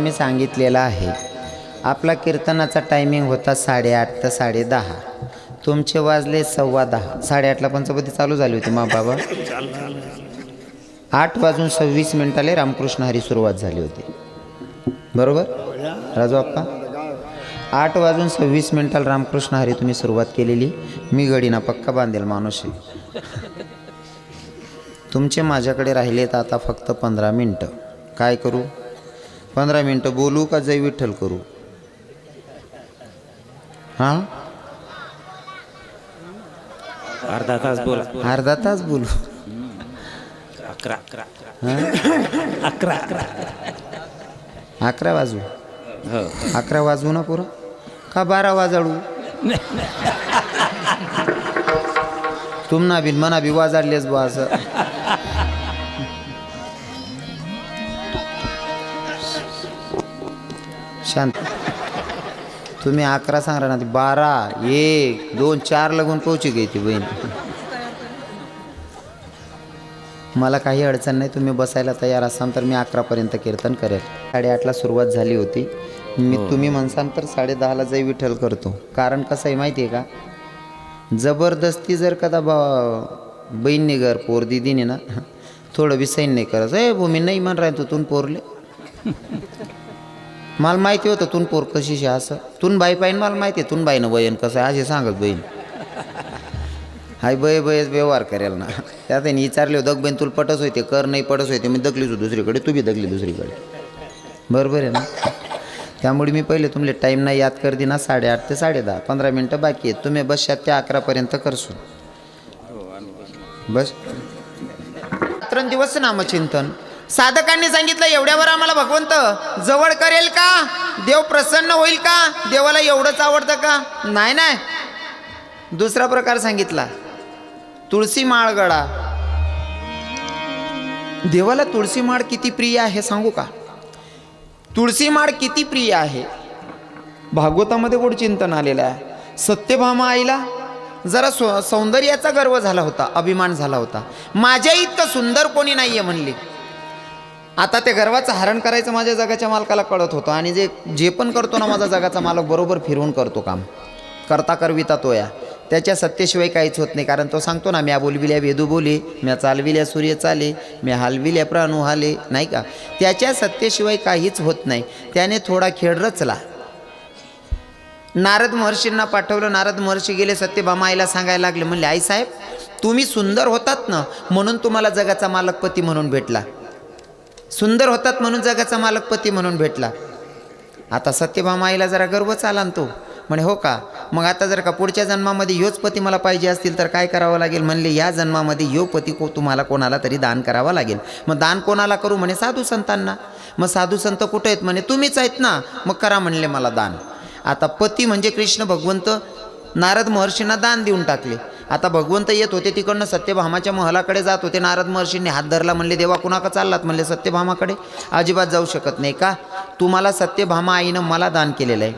मी सांगितलेला आहे. आपला कीर्तनाचा टायमिंग होता साडेआठ ते साडेदहा. तुमचे वाजले सव्वा दहा. साडेआठला पंचपती चालू झाली होती मा बाबा. आठ वाजून सव्वीस मिनिटाले रामकृष्ण हरी सुरुवात झाली होती. बरोबर? राजू अप्पा? आठ वाजून सव्वीस मिनिटाला रामकृष्ण हरी तुम्ही सुरुवात केलेली. मी गडीना पक्का बांधेल माणूस तुमचे माझ्याकडे राहिलेत आता फक्त पंधरा मिनटं. काय करू? पंधरा मिनटं बोलू का जय विठ्ठल करू? हां? अर्धा तास बोला. अर्धा तास बोलू. अकरा. अकरा हां? अकरा. अकरा अकरा वाजू. हो. अकरा वाजवू ना पुरं? का बारा वाजाळू तुमना बी मना बी वाजाडलेच बुवा असं. शांत. तुम्ही अकरा सांगा ना ती बारा एक दोन चार लागून पोहोची गई ती बहीण. मला काही अडचण नाही तुम्ही बसायला तयार असाल तर मी अकरापर्यंत कीर्तन करेल. साडेआठला सुरुवात झाली होती. मी तुम्ही म्हणसाल तर साडेदहाला जय विठ्ठल करतो. कारण कसं आहे माहिती आहे का? जबरदस्ती जर कदा बा बहीण घर पोर दिदीने ना थोडं बी सैन नाही करत ए भूमी नाही म्हण राय तून पोरले. मला माहिती होतं तून पोर कशी शे असं? तून बाई पाहिन मला माहिती आहे? तून बाईनं वयन कसं आहे? असे सांगत बहीण. हाय बय बयच व्यवहार करेल ना. त्यात विचारले हो बहीण तुला पटस होते कर नाही पटस होते मी दगलीच दुसरीकडे तू बी दगली दुसरीकडे. बरोबर आहे ना? त्यामुळे मी पहिले तुमले टाईम नाही याद कर ना साडेआठ ते साडेदहा पंधरा मिनटं बाकी आहेत. तुम्ही बस ते अकरापर्यंत करसू बस. रात्रंदिवस नामचिंतन. साधकांनी सांगितलं एवढ्यावर आम्हाला भगवंत जवळ करेल का? देव प्रसन्न होईल का? देवाला एवढंच आवडतं का? नाही नाही. दुसरा प्रकार सांगितला तुळशी माळ गडा देवाला तुळशी माळ किती प्रिय आहे सांगू का? तुळशी माळ किती प्रिय आहे? भागवतामध्ये गोड चिंतन आलेलं आहे. सत्यभामा आईला? जरा सौ सौंदर्याचा गर्व झाला होता अभिमान झाला होता. माझ्या इतकं सुंदर कोणी नाही आहे म्हणली. आता ते गर्वाचं हरण करायचं माझ्या जगाच्या मालकाला कळत होतं आणि जे जे पण करतो ना माझा जगाचा मालक बरोबर फिरवून करतो काम. करता करविता तो या. त्याच्या सत्तेशिवाय काहीच होत नाही कारण तो सांगतो ना म्या बोलविल्या वेदू बोले म्या चालविल्या सूर्य चाले म्या हालविल्या प्राणू हाले नाही का? त्याच्या सत्तेशिवाय काहीच होत नाही. त्याने थोडा खेळ रचला. नारद महर्षींना पाठवलं. नारद महर्षी गेले सत्यभामा आईला सांगायला लागले म्हणले आई साहेब तुम्ही सुंदर होतात ना म्हणून तुम्हाला जगाचा मालकपती म्हणून भेटला. सुंदर होतात म्हणून जगाचा मालकपती म्हणून भेटला. आता सत्यभामाईला जरा गर्वच आला तो. म्हणे हो का? मग आता जर का पुढच्या जन्मामध्ये योच पती मला पाहिजे असतील तर काय करावं लागेल? म्हणले या जन्मामध्ये यो पती को तुम्हाला कोणाला तरी दान करावा लागेल. मग दान कोणाला करू? म्हणे साधू संतांना. मग साधू संत कुठे आहेत? म्हणे तुम्हीच आहेत ना. मग करा म्हणले मला दान. आता पती म्हणजे कृष्ण भगवंत नारद महर्षींना दान देऊन टाकले. आता भगवंत येत होते तिकडनं सत्यभामाच्या महलाकडे जात होते. नारद महर्षींनी हात धरला म्हणले देवा कुणाका चाललात? म्हणले सत्यभामाकडे. अजिबात जाऊ शकत नाही का? तुम्हाला सत्यभामा आईनं मला दान केलेलं आहे.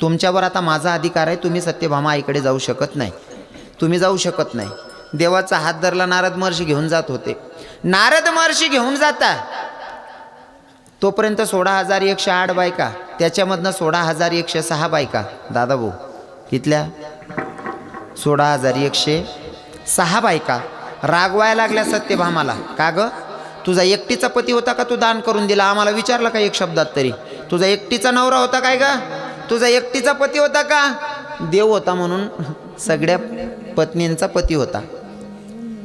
तुमच्यावर आता माझा अधिकार आहे. तुम्ही सत्यभामा आईकडे जाऊ शकत नाही. तुम्ही जाऊ शकत नाही. देवाचा हात धरला नारद महर्षी घेऊन जात होते. नारद महर्षी घेऊन जाता? तोपर्यंत सोळा हजार एकशे आठ बायका. त्याच्यामधनं सोळा हजार एकशे सहा बायका. दादा भाऊ इथल्या सोळा हजार एकशे सहा बायका. रागवायला लागल्या सत्यभामाला. का ग? तुझा एकटीचा पती होता का तू दान करून दिला? आम्हाला विचारलं का एक शब्दात तरी? तुझा एकटीचा नवरा होता काय का तुझा एकटीचा पती होता का? देव होता म्हणून सगळ्या पत्नींचा पती होता.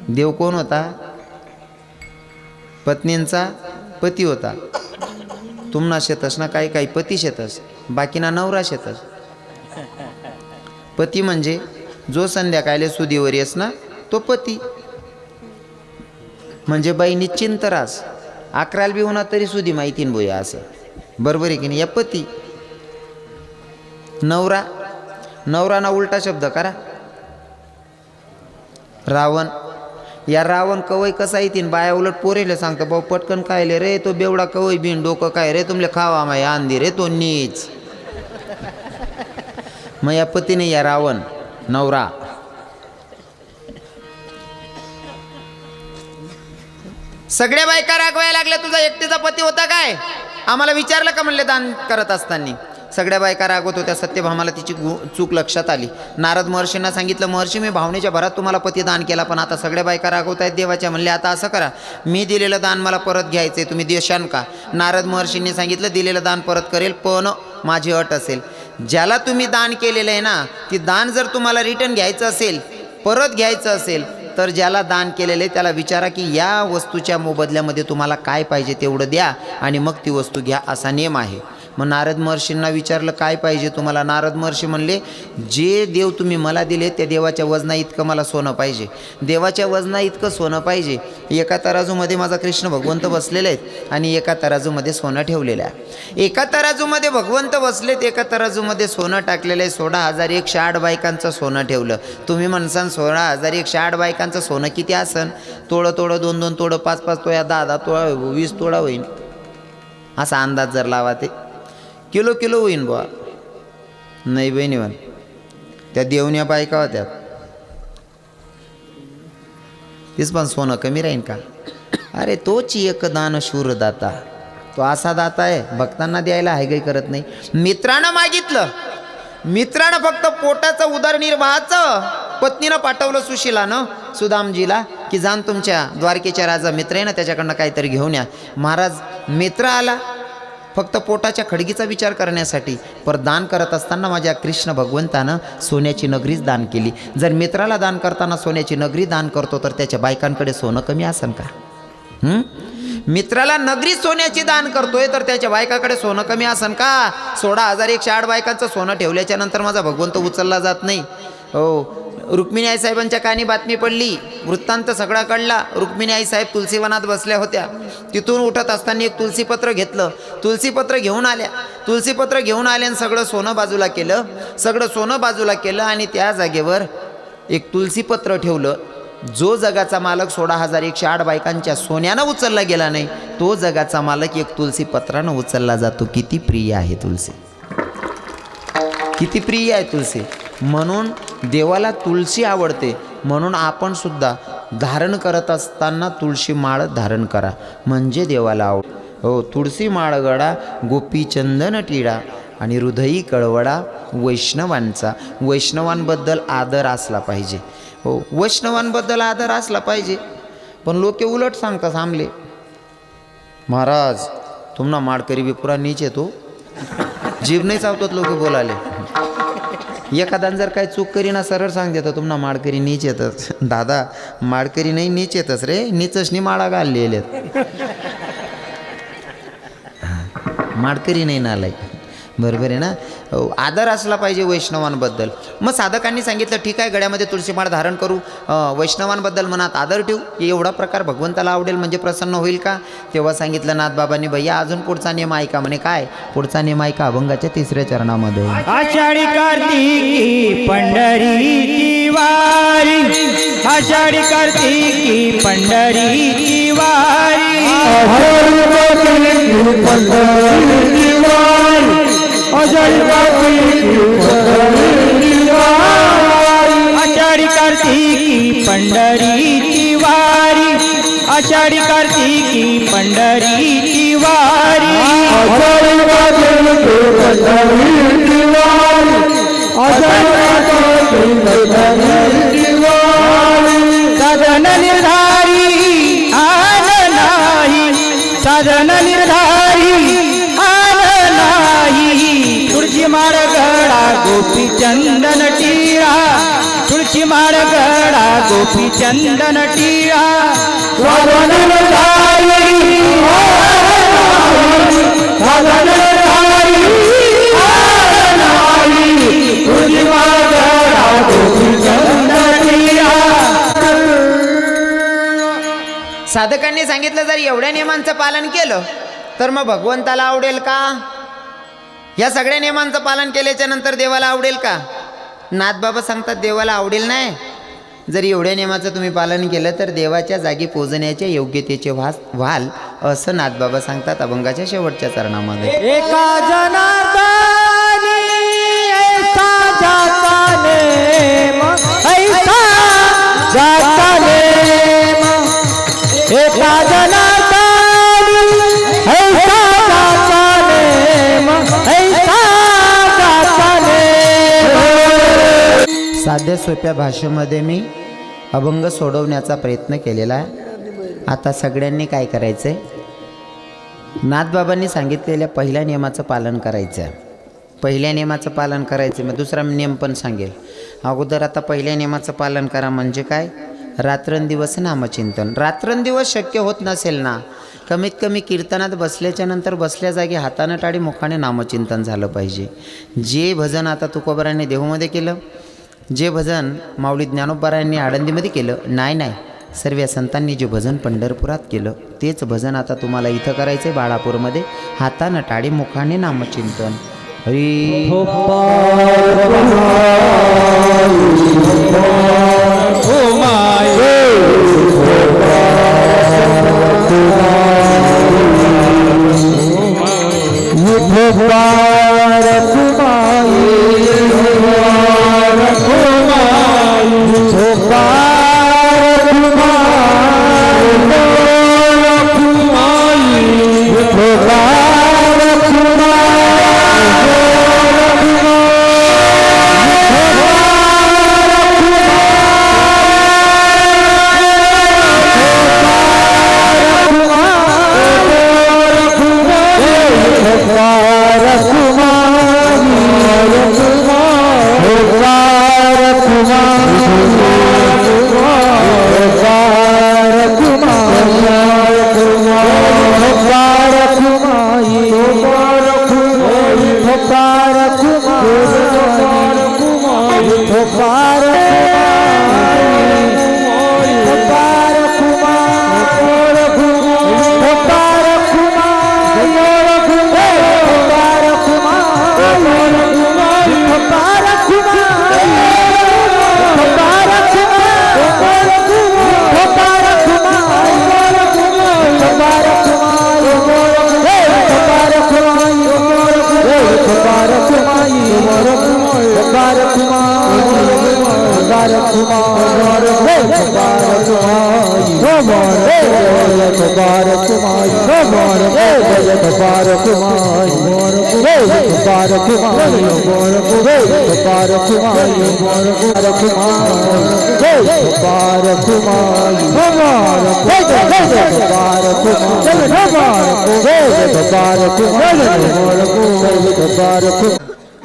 देव कोण होता? पत्नींचा पती होता. तुमना शेतस ना काही काही पती शेतस. बाकीना नवरा शेतस. पती म्हणजे जो संध्याकाळले सुदीवर येस ना तो पती. म्हणजे बाई निश्चिंत रास. अकराला बी होणार तरी सुदी माहिती बोया असं. बरोबर आहे की नाही? या पती. नवरा. नवराना उलटा शब्द करा. रावण. या रावण कवय कसा येतीन? बाया उलट पोरेले सांगतो भाऊ पटकन कायले रे तो बेवडा कवय बिन डोकं काय रे तुमले खावा माय आंधी रे तो नीच. मग या पतीने या रावण. नवरा. सगळ्या बायका रागवायला लागल्या तुझा एकटीचा पती होता काय? आम्हाला विचारलं का म्हणले दान करत असताना? सगळ्या बायका रागवत होत्या सत्यभामाला तिची चूक लक्षात आली. नारद महर्षींना सांगितलं महर्षी मी भावनेच्या भरात तुम्हाला पती दान केला पण आता सगळ्या बायका रागवत आहेत देवाच्या. म्हणले आता असं करा. मी दिलेलं दान मला परत घ्यायचं आहे तुम्ही देशान का? नारद महर्षींनी सांगितलं दिलेलं दान परत करेल पण माझी अट असेल. ज्याला तुम्ही दान केलेलं आहे ना ती दान जर तुम्हाला रिटर्न घ्यायचं असेल परत घ्यायचं असेल तर ज्याला दान केलेलं आहे त्याला विचारा की या वस्तूच्या मोबदल्यामध्ये तुम्हाला काय पाहिजे तेवढं द्या आणि मग ती वस्तू घ्या असा नियम आहे. मग नारद महर्षींना विचारलं काय पाहिजे तुम्हाला? नारद महर्षी म्हणले जे देव तुम्ही मला दिले त्या देवाच्या वजना इतकं मला सोनं पाहिजे. देवाच्या वजना इतकं सोनं पाहिजे. एका तराजूमध्ये माझा कृष्ण भगवंत बसलेले आहेत आणि एका तराजूमध्ये सोनं ठेवलेलं आहे. एका तराजूमध्ये भगवंत बसलेत एका तराजूमध्ये सोनं टाकलेलं आहे. सोळा हजार एकशे आठ बायकांचं सोनं ठेवलं. तुम्ही म्हणसान सोळा हजार एकशे आठ बायकांचं सोनं किती असन? तोडं तोडं दोन दोन तोडं पाच पाच तोळ्या दहा दहा तोळा वीस तोळा होईल. असा अंदाज जर लावा ते. किलो किलो होईन बुवा. नाही बहिणी म्हण. त्या देवण्या बायका होत्या. तीच पण सोनं कमी राहीन का? अरे तोच एक दान शूर दाता. तो असा दाता आहे भक्तांना द्यायला हाय काही करत नाही. मित्रानं मागितलं. मित्रानं फक्त पोटाचं उदरनिर्वाहाचं पत्नीनं पाठवलं सुशिलानं सुदामजीला की जाण तुमच्या द्वारकेच्या राजा मित्र आहे ना त्याच्याकडनं काहीतरी घेऊन या. महाराज मित्र आला. फक्त पोटाच्या खडगीचा विचार करण्यासाठी पर दान करत असताना माझ्या कृष्ण भगवंतानं सोन्याची नगरीच दान केली. जर मित्राला दान करताना सोन्याची नगरी दान करतो तर त्याच्या बायकांकडे सोनं कमी असन का? मित्राला नगरी सोन्याची दान करतोय तर त्याच्या बायकाकडे सोनं कमी असन का? सोळा हजार एकशे आठ बायकांचं सोनं ठेवल्याच्या नंतर माझा भगवंत उचलला जात नाही. हो रुक्मिणी आई साहेबांच्या कानी बातमी पडली. वृत्तांत सगळा कळला. रुक्मिणी आई साहेब तुलसीवनात बसल्या होत्या. तिथून उठत असताना एक तुलसीपत्र घेतलं. तुलसीपत्र घेऊन आल्या. तुलसीपत्र घेऊन आले आणि सगळं सोनं बाजूला केलं. सगळं सोनं बाजूला केलं आणि त्या जागेवर एक तुलसीपत्र ठेवलं. जो जगाचा मालक सोळा हजार एकशे आठ बायकांच्या सोन्यानं उचलला गेला नाही तो जगाचा मालक एक तुलसी पत्रानं उचलला जातो. किती प्रिय आहे तुलसी. किती प्रिय आहे तुलसी. म्हणून देवाला तुळशी आवडते. म्हणून आपण सुद्धा धारण करत असताना तुळशी माळ धारण करा. म्हणजे देवाला आवड. हो तुळशी माळ गडा गोपीचंदन टिळा आणि हृदयी कळवडा वैष्णवांचा. वैष्णवांबद्दल आदर असला पाहिजे. हो वैष्णवांबद्दल आदर असला पाहिजे. पण लोक उलट सांगतात आमले महाराज तुम्हाला माडकरी बी पुरा नीच येतो. जीव नाही चावतात लोक बोलाले एखाद्यानं जर काही चूक करीना सरळ सांग देतं तुम्हाला माडकरी नीच येतच दादा माडकरी नाही नीच येतच रे. नीचसनी माळा घाललेल्यात. माडकरी नाही नालाय बरोबर आहे ना? आदर असला पाहिजे वैष्णवांबद्दल. मग साधकांनी सांगितलं ठीक आहे गळ्यामध्ये तुळशी माळ धारण करू. वैष्णवांबद्दल मनात आदर ठेवू. एवढा प्रकार भगवंताला आवडेल म्हणजे प्रसन्न होईल का? तेव्हा सांगितलं नाथबाबांनी भैया अजून पुढचा नियम ऐका. म्हणे काय? पुढचा नियम ऐका अभंगाच्या तिसऱ्या चरणामध्ये. आषाढी कार्तिकी पंढरीची वारी. आषाढी कार्तिकी पंढरीची वारी. आषाढी कार्तिकी पंढरीची वारी आषाढी कार्तिकी पंढरीची वारी साधन गोपी चंदन टिळा तुळशी माळ गडा गोपी चंदन टिळा साधकांनी सांगितलं जर एवढ्या नियमांचं पालन केलं तर मग भगवंताला आवडेल का? या सगळ्या नियमांचं पालन केल्याच्यानंतर देवाला आवडेल का? नाथबाबा सांगतात देवाला आवडेल नाही. जर एवढ्या नियमाचं तुम्ही पालन केलं तर देवाच्या जागी पोजण्याच्या योग्यतेचे वास व्हाल असं नाथबाबा सांगतात अभंगाच्या शेवटच्या चरणामध्ये. एका जनार्दनी ऐसा साध्या सोप्या भाषेमध्ये मी अभंग सोडवण्याचा प्रयत्न केलेला आहे. आता सगळ्यांनी काय करायचं आहे नाथबाबांनी सांगितलेल्या पहिल्या नियमाचं पालन करायचं आहे. पहिल्या नियमाचं पालन करायचं मग दुसरा नियम पण सांगेल. अगोदर आता पहिल्या नियमाचं पालन करा म्हणजे काय? रात्रंदिवस नामचिंतन. रात्रंदिवस शक्य होत नसेल ना? कमीत कमी कीर्तनात बसल्याच्या नंतर बसल्या जागी हातानं टाळी मुखाने नामचिंतन झालं पाहिजे. जे भजन आता तुकोबरांनी देहूमध्ये केलं जे भजन माऊली ज्ञानोबारायांनी आळंदीमध्ये केलं नाही नाही. सर्व संतांनी जे भजन पंढरपुरात केलं तेच भजन आता तुम्हाला इथं करायचं आहे बाळापूरमध्ये. हातानं टाळी मुखाने नामचिंतन. हरी. Allah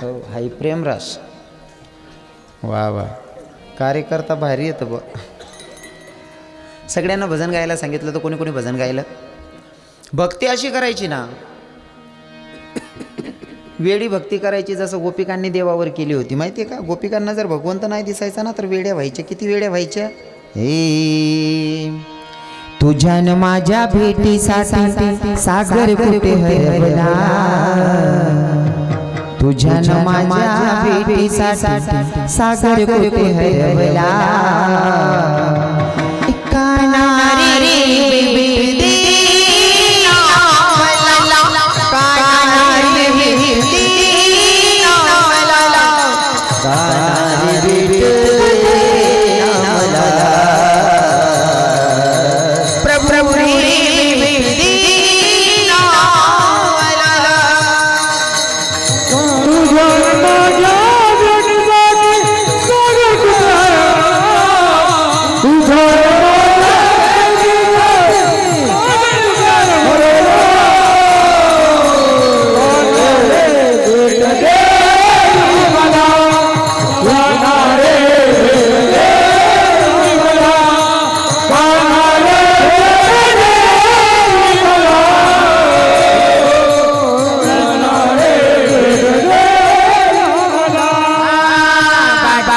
हो हाय प्रेमरस वा वा. कार्यकर्ता भारी येतं ब सगळ्यांना भजन गायला सांगितलं तर कोणी कोणी भजन गायलं? भक्ती अशी करायची ना. वेडी भक्ती करायची जसं गोपिकांनी देवावर केली होती. माहिती आहे का? गोपिकांना जर भगवंत नाही दिसायचा ना तर वेड्या व्हायच्या. किती वेड्या व्हायच्या? हे तुझ्या न माझ्या भेटीसाठी सागर कुठे हरवला तुझन न माझ्या भेटीसाठी सागर कुठे हरवला कानारी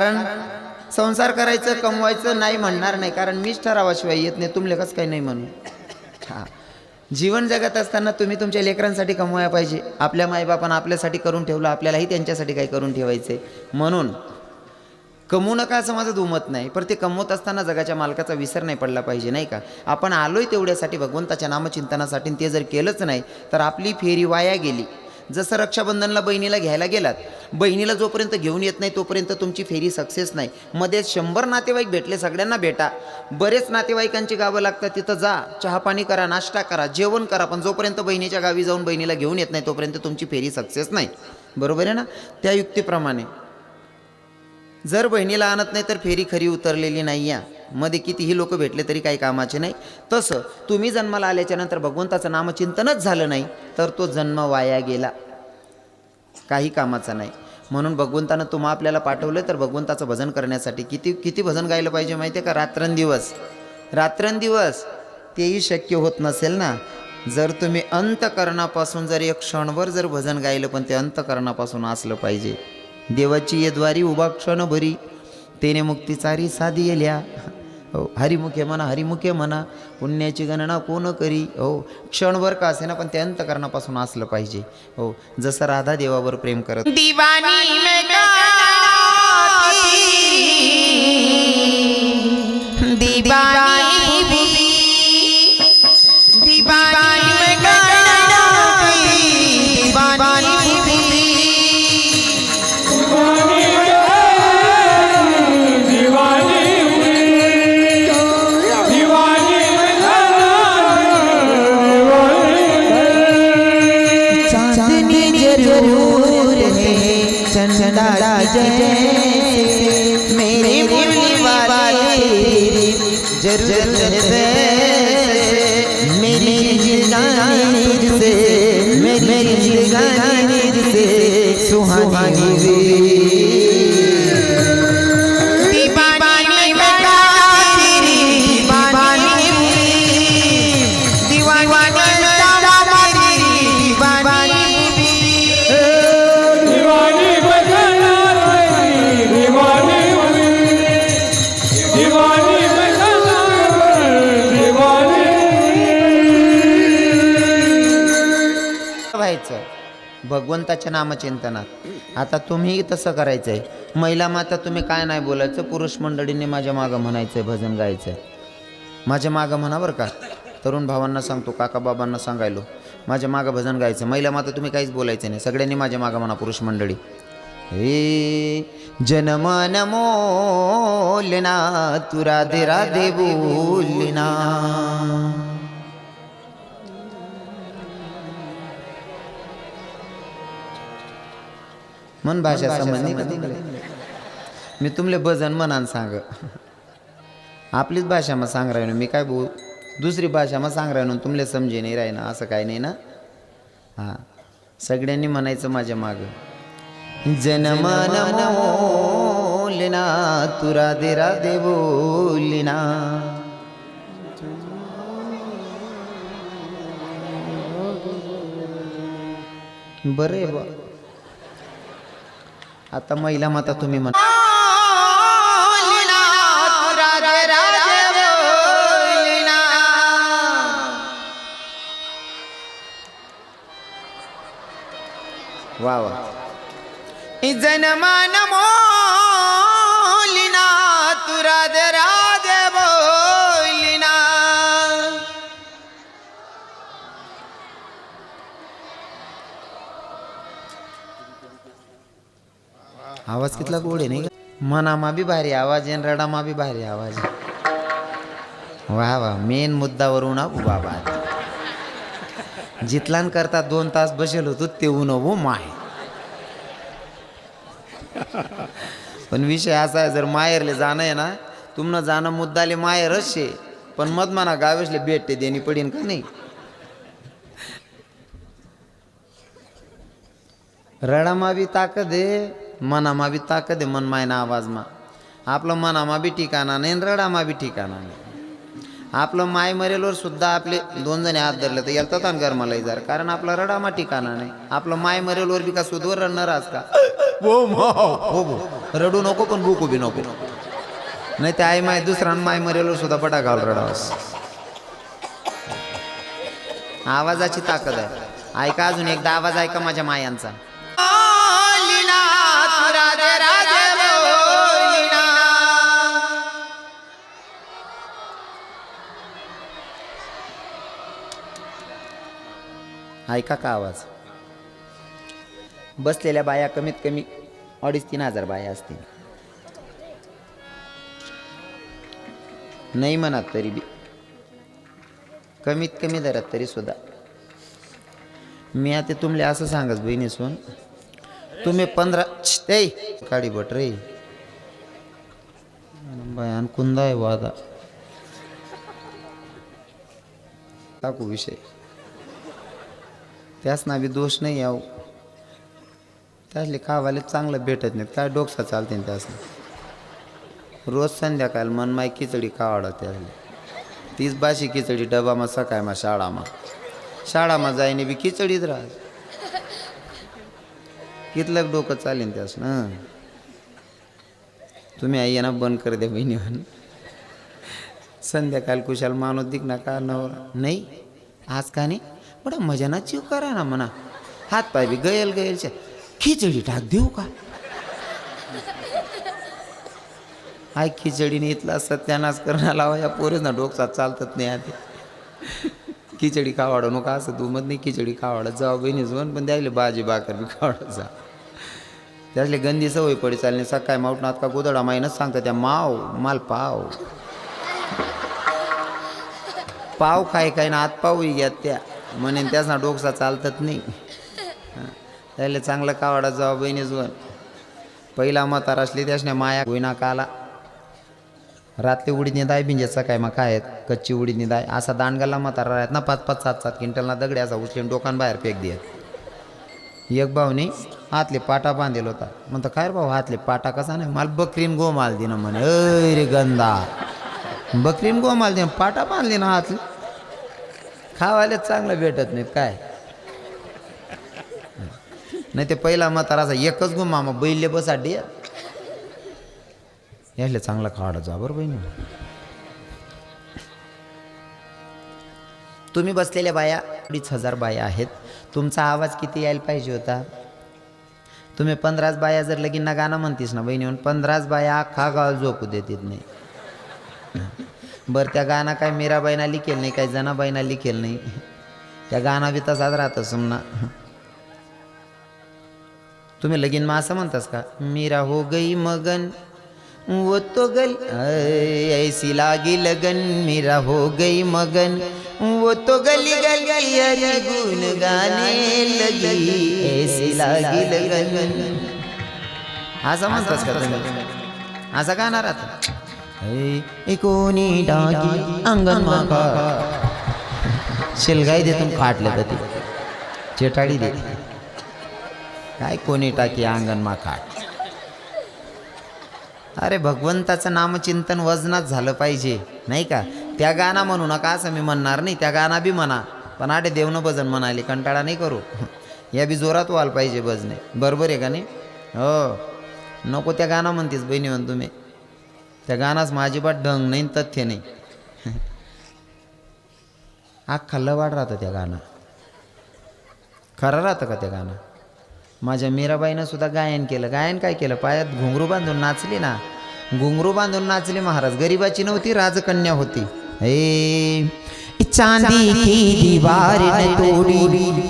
कारण संसार करायचं कमवायचं नाही म्हणणार नाही. कारण मीच ठरावाशिवाय येत नाही. तुमले कसं काही नाही म्हणून. हा. जीवन जगत असताना तुम्ही तुमच्या लेकरांसाठी कमवायला पाहिजे. आपल्या माईबापानं आपल्यासाठी करून ठेवलं आपल्यालाही त्यांच्यासाठी काही करून ठेवायचे. म्हणून कमवू नका असं माझं दुमत नाही. पण ते कमवत असताना जगाच्या मालकाचा विसर नाही पडला पाहिजे नाही का? आपण आलोय तेवढ्यासाठी भगवंताच्या नामचिंतनासाठी ते जर केलंच नाही तर आपली फेरी वाया गेली. जसं रक्षाबंधनला बहिणीला घ्यायला गेलात बहिणीला जोपर्यंत घेऊन येत नाही तोपर्यंत तुमची फेरी सक्सेस नाही. मध्ये शंभर नातेवाईक भेटले सगळ्यांना भेटा. बरेच नातेवाईकांची गावं लागतात तिथं जा. चहा पाणी करा नाश्ता करा जेवण करा पण जोपर्यंत बहिणीच्या गावी जाऊन बहिणीला घेऊन येत नाही तोपर्यंत तुमची फेरी सक्सेस नाही. बरोबर आहे ना? त्या युक्तीप्रमाणे. जर बहिणीला आणत नाही तर फेरी खरी उतरलेली नाही या मध्ये कितीही लोक भेटले तरी काही कामाचे नाही. तसं तुम्ही जन्माला आल्याच्यानंतर भगवंताचं नामचिंतनच झालं नाही तर तो जन्म वाया गेला. काही कामाचा नाही. म्हणून भगवंतानं तुम्हा आपल्याला पाठवलं तर भगवंताचं भजन करण्यासाठी किती किती भजन गायलं पाहिजे माहिती आहे का? रात्रंदिवस. रात्रंदिवस तेही शक्य होत नसेल ना? जर तुम्ही अंतकरणापासून जर एक क्षणभर जर भजन गायलं पण ते अंतकरणापासून असलं पाहिजे. देवाची येद्वारी उभा क्षण भरी तेने मुक्तीचारी साधी येल्या. हो. हरिमुखे म्हणा हरिमुखे म्हणा पुण्याची गणना कोण करी? हो. क्षणभर का असे ना पण ते अंतकरणापासून असलं पाहिजे. हो. जसं राधा देवावर प्रेम करत दीवानी भगवंताच्या नामचिंतनात. आता तुम्ही तसं करायचं आहे महिला माता तुम्ही काय नाही बोलायचं पुरुष मंडळींनी माझ्या मागं म्हणायचं आहे भजन गायचं आहे माझ्या मागं म्हणा बरं का. तरुण भावांना सांगतो काका बाबांना सांगायलो माझ्या मागं भजन गायचं महिला माता तुम्ही काहीच बोलायचं नाही. सगळ्यांनी माझ्या मागं म्हणा पुरुष मंडळी. हे जनमन मोलना तू राधे राधे मन भाषा संबंधी मी तुमले भजन मनान सांग. आपलीच भाषा मग सांग राहिनो मी काय बोल दुसरी भाषा मग सांग राहिनो तुमले समजे नाही राहिना असं काय नाही ना? हां. सगळ्यांनी म्हणायचं माझ्या माग. जनमन मोलना तू राधे राधे बोलिना. बरं बा आता महिला माता तुम्ही म्हणा वा वा. जनमान मोलिना तुरा दर आवाज कितला गोड आहे नाही मनामा बी भारी आवाज आहे रडामा बी भारी आवाज आहे. वा वा मेन मुद्दावरून आबू बाबा जितलान करता दोन तास बसेल होतो तेवून हो माय पण विषय असा आहे जर माहेरले जाणं आहे ना तुमनं जाणं मुद्दाले माहेरच शे पण मत म्हणा गावेसले भेटते देणी पडीन का नाही? रडामा बी ताकद आहे. मनामा बी ताकद आहे मन मायना आवाजमा आपलं मनामा बी ठिकाणा नाही रडामा बी ठिकाणा नाही. आपलं माय मरेलवर सुद्धा आपले दोन जणी हात धरले तर येतात आणि गरमाला जर कारण आपला रडामा ठिकाणा नाही. आपलं माय मरेलवर बी का सुधवर रडणार आज का? हो हो हो रडू नको पण भूकू बी नको. नाही ते आई माय दुसरा माय मरेलो सुद्धा पटा घाल रडावस आवाजाची ताकद आहे. ऐका अजून एकदा आवाज ऐका माझ्या मायांचा. ऐका का आवाज? बसलेल्या बाया कमीत कमी अडीच तीन हजार बाया असतील. नाही म्हणत तरी बी. कमीत कमी दरात तरी सुद्धा. मी आता तुमले असं सांगत बहिणी सोन तुम्ही पंधरा ते काडी बट रे. बयान कुंदा आहे वादा. टाकू विषय. त्याच बी दोष नाही याव त्यासले खावाले चांगलं भेटत नाही काय डोकसा चालते त्यासनं रोज संध्याकाळ मन माय खिचडी खावाडा त्यासले तीच बाशी खिचडी डबामा सकाळमा शाळामा. शाळामा जाईने बी खिचडीच राहत. कितलं डोकं चालेल त्यासनं तुम्ही आई ना बंद कर द्या बहिणी म्हण संध्याकाळ कुशाल माणूस दिख ना का नवरा? नाही? आज का नाही? बडा मजाना जीव करा ना म्हणा. हात पाय बी गयल गयलच्या खिचडी टाक देऊ का? हाय खिचडीने इथला सत्यानाश करण्याला लावा. या पोरेच ना डोकसा चालतच नाही आधी. खिचडी खावाडं नका असं तू मत नाही. खिचडी खावाडत जाऊ बहिणीच पण पण द्यायला भाजी भाकर बी खावाडत जा त्यातले गंदी सवय पडी चालली. सकाळी मावटनात का गोदडा माहीनच सांगता त्या माव माल पाव. पाव खाय काय ना आत पावही घ्या त्या. म्हणे त्याचना डोकसा चालतच नाही. त्याला चांगलं कावाडा जावा बहिणीच पहिला म्हातार असली त्यासने माया होईना काला. रात्री उडीदने दाय बिंजेचा काय मग काय कच्ची उडीदने दाय असा दांडगाला म्हातारा आहेत ना पाच पाच सात सात क्विंटलना दगडे असा उचलीन डोकान बाहेर फेक देत. एक भाऊनी हातले पाटा बांधेल होता. म्हणतो काय रे भाऊ हातले पाटा कसा नाही? मला बकरीन गोमाल दिनं म्हणे. अरे गंदा. बकरीन गोमाल दे पाटा बांधली ना हातले? खावायला चांगलं भेटत नाहीत काय? नाही ते पहिला म्हाताराचा एकच गो मामा बैले बसाडी. यायला चांगला खाडा जा बरं बहिणी. तुम्ही बसलेल्या बाया अडीच हजार बाया आहेत. तुमचा आवाज किती यायला पाहिजे होता? तुम्ही पंधराच बाया जर लगीन गाणं म्हणतीस ना बहिणी म्हणून पंधराच बाया अख्खा गाव झोपू देत नाही. बरं त्या गाणं काय मीराबाईना लिखेल नाही काय जनाबाईना लिखेल नाही. त्या गाणं बी तसाच राहतं सुमना. तुम्ही लगीन मग असं म्हणतास का? मीरा हो गई मगन वो तो गल ऐसी लागी लगन. मीरा हो गई मगन वो तो गली गली अरे गुन गाने लगी. ऐसी लागी लगन. असं म्हणतास का तुम्ही? असं गाणार आता एकोणी कोणी डागी अंगण मागा. शिलगाई देतून काढलं तर ते. चेटाळी दे काय कोणी टाकी अंगण मा काट. अरे भगवंताचं नामचिंतन वजनात झालं पाहिजे नाही का? त्या गाणं म्हणू नका असं मी म्हणणार नाही त्या गाणं बी म्हणा. पण आडे देवनं भजन म्हणाले कंटाळा नाही करू. या बी जोरात व्हायला पाहिजे भजने. बरोबर आहे का नाही? हो. नको त्या गाणं म्हणतेस बहिणी म्हण तुम्ही. त्या गाण्यास माझीबात ढंग नाही तथ्य नाही. अख्खा लवाड राहतं त्या गाणं. खरं राहतं का त्या गाणं? माझ्या मीराबाईनं सुद्धा गायन केलं. गायन काय केलं? पायात घुंगरू बांधून नाचली ना. घुंगरू बांधून नाचली महाराज. गरिबाची नव्हती राजकन्या होती. ए चांदी की दीवार ने तोड़ी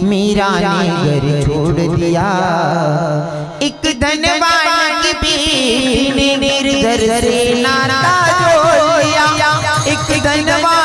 मीरा ने घर छोड़ दिया। एक धनवान की बीवी ने निर्धर से नाता जोड़। दिया एक धनवान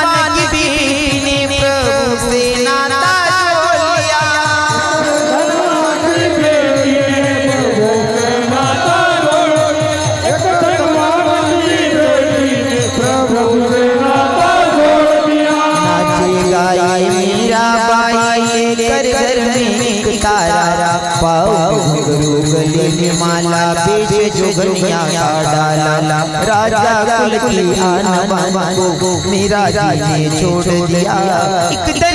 राजा कुल की आनंद को मीरा जी ने छोड़ दिया